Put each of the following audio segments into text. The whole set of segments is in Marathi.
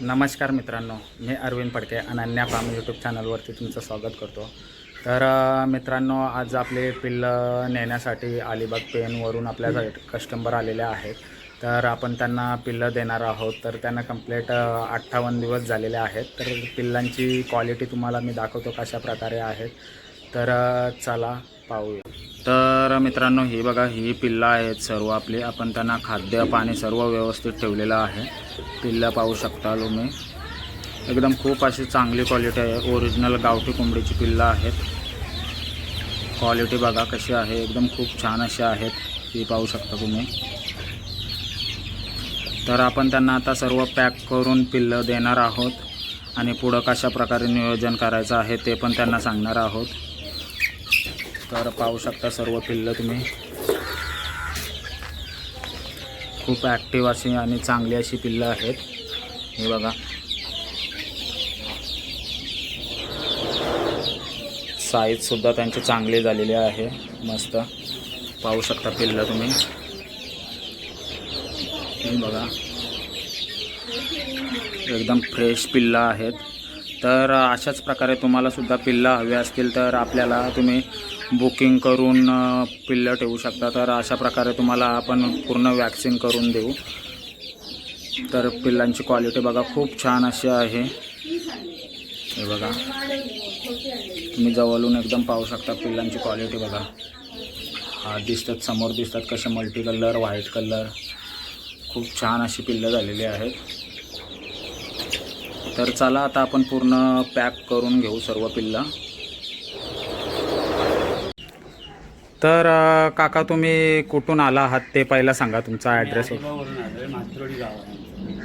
नमस्कार मित्रांनो मी अरविंद फडके अनन्या फार्म यूट्यूब चॅनलवरती तुमचं स्वागत करतो. तर मित्रांनो आज आपले पिल्लं नेण्यासाठी अलिबाग पेनवरून आपल्या कस्टमर आलेले आहेत. तर आपण त्यांना पिल्लं देणार आहोत. तर त्यांना कंप्लीट अठ्ठावन्न दिवस झालेले आहेत. तर पिल्लांची क्वालिटी तुम्हाला मी दाखवतो कशा प्रकारे आहेत. तर चला पाहूया. तर मित्रांनो ही बघा ही पिल्लं आहेत सर्व आपली. आपण त्यांना खाद्य पाणी सर्व व्यवस्थित ठेवलेलं आहे. पिल्लं पाहू शकता तुम्ही. एकदम खूप अशी चांगली क्वालिटी आहे. ओरिजिनल गावठी कोंबडीची पिल्लं आहेत. क्वालिटी बघा कशी आहे. एकदम खूप छान अशी आहेत. ही पाहू शकता तुम्ही. तर आपण त्यांना आता सर्व पॅक करून पिल्लं देणार आहोत. आणि पुढं कशा प्रकारे नियोजन करायचं आहे ते पण त्यांना सांगणार आहोत. तर पाहू शकता सर्व पिल्लं तुम्ही. खूप ॲक्टिव्ह अशी आणि चांगली अशी पिल्लं आहेत. हे बघा. साईजसुद्धा त्यांची चांगली झालेली आहे. मस्त. पाहू शकता पिल्लं तुम्ही. हे बघा. एकदम फ्रेश पिल्लं आहेत. तर अशाच प्रकारे तुम्हाला सुद्धा पिल्लं हवी असतील तर आपल्याला तुम्ही बुकिंग करून पिल्लं ठेवू शकता. तर अशा प्रकारे तुम्हाला आपण पूर्ण वॅक्सिन करून देऊ. तर पिल्लांची क्वालिटी बघा खूप छान अशी आहे. हे बघा. तुम्ही जवळून एकदम पाहू शकता पिल्लांची क्वालिटी बघा. हा दिसतात समोर दिसतात कसे मल्टी कलर व्हाईट कलर. खूप छान अशी पिल्लं झालेली आहेत. तर चला आता आपण पूर्ण पॅक करून घेऊ सर्व पिल्लं. तर अ, काका तुम्ही कुठून आला आहात ते पहिला सांगा तुमचा ॲड्रेस अलिबागवरून आलोय मातरोडी गाव आहे आमचं.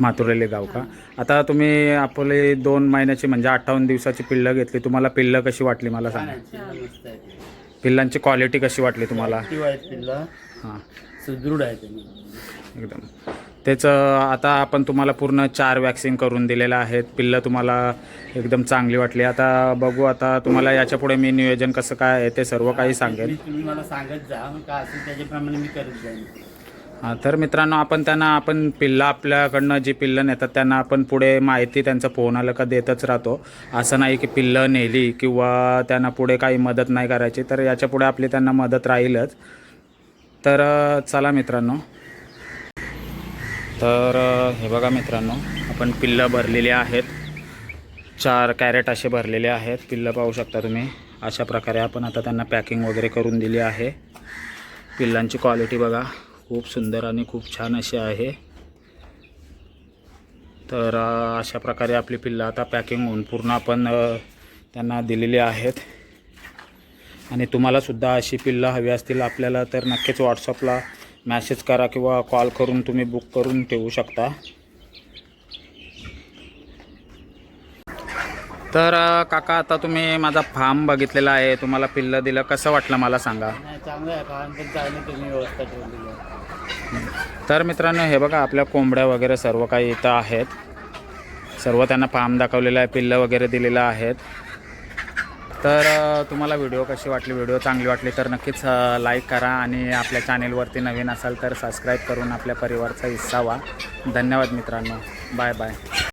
माथुरेले गाव का? आता तुम्ही आपले दोन महिन्याची म्हणजे अठ्ठावन्न दिवसाची पिल्लं घेतली तुम्हाला पिल्लं कशी वाटली मला छान सांगा. आहेत पिल्लं मस्त आहेत पिल्लांची क्वालिटी कशी वाटली तुम्हाला? ऍक्टिव्ह आहेत पिल्लं. हां. सुदृढ आहेत त्यांनी एकदम. त्याचं आता आपण तुम्हाला पूर्ण चार वॅक्सिन करून दिलेलं आहेत. पिल्लं तुम्हाला एकदम चांगली वाटली. आता बघू आता तुम्हाला याच्यापुढे मी नियोजन कसं काय आहे ते सर्व काही सांगेल तुम्ही मला सांगत जा मग काय असेल त्याच्याप्रमाणे मी करत जाईन. हां तर मित्रांनो आपण त्यांना आपण पिल्लं आपल्याकडनं जी पिल्लं नेतात त्यांना आपण पुढे माहिती त्यांचं फोन आलं का देतच राहतो. असं नाही की पिल्लं नेली किंवा त्यांना पुढे काही मदत नाही करायची तर याच्यापुढे आपली त्यांना मदत राहीलच. तर अ, चला मित्रांनो तर हे बघा मित्रांनो आपण पिल्लं भरलेली आहेत. चार कॅरेट असे भरलेले आहेत. पिल्लं पाहू शकता तुम्ही. अशा प्रकारे आपण आता त्यांना पॅकिंग वगैरे करून दिली आहे. पिल्लांची क्वालिटी बघा खूप सुंदर आणि खूप छान अशी आहे. तर अशा प्रकारे आपली पिल्लं आता पॅकिंग होऊन पूर्ण आपण त्यांना दिलेली आहेत. आणि तुम्हालासुद्धा अशी पिल्लं हवी असतील आपल्याला तर नक्कीच व्हॉट्सअपला मॅसेज करा किंवा कॉल करून तुम्ही बुक करून ठेवू शकता. तर काका आता तुम्ही माझा फार्म बघितलेला आहे. तुम्हाला पिल्लं दिलं. कसं वाटलं मला सांगा? नाही चांगलं आहे. कारण पण चांगली तुम्ही व्यवस्था ठेवलेली आहे. तर मित्रांनो हे बघा आपल्या कोंबड्या वगैरे सर्व काही इथं आहेत. सर्व त्यांना फार्म दाखवलेलं आहे. पिल्लं वगैरे दिलेलं आहेत. तर तुम्हाला व्हिडिओ कशी वाटली? व्हिडिओ चांगली वाटली तर नक्कीच लाईक करा आणि आपल्या चॅनेलवरती नवीन असाल तर सबस्क्राईब करून आपल्या परिवारचा हिस्सा व्हा. धन्यवाद मित्रांनो. Bye bye